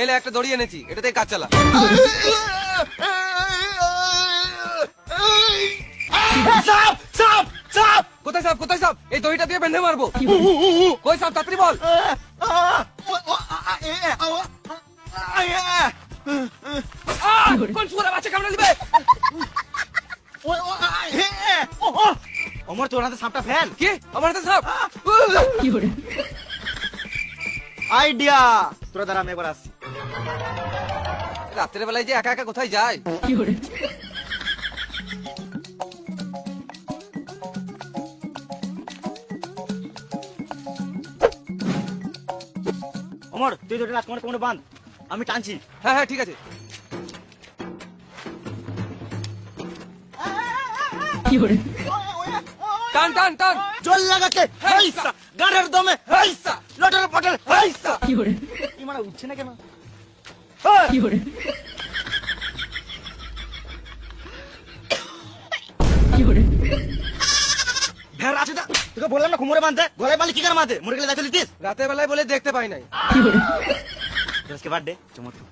এলে একটা দড়ি এনেছি এটাতে কাজ চালা সাপ সাপ সাপ! কোথায় সাপ কোথায় সাপ? এই দড়িটা দিয়ে বেঁধে মারবো। কই সাপ তাড়াতাড়ি বল! কোন শুয়ারে বাচ্চা কামড়ে দিবে? অমর তোর হাতে সাপটা ফেল। কি? আমার হাতে সাপ? আইডিয়া! তোরা দ্বারা আমি একবার আসছি। রাত্রের বেলায় যে একা একা কোথায় যায়? অমর তুই তো রাজকুমার কোমরে বাঁধ। আমি টানছি। হ্যাঁ হ্যাঁ ঠিক আছে। টান টান টান। জল লাগাকে হাইসা। গাড়ের দমে হাইসা। লটের পটের হাইসা। কি মানে উঠছে না কেন! ভেড় আছে দা তোকে বললাম না কোমরে বাঁধতে? গলায় বাঁধলে কি করে বাঁধে? মরে গেলে দায়িত্ব দিতিস রাতের বেলায় বলে দেখতে পাই নাই। আজকে বার্থডে চমৎকার।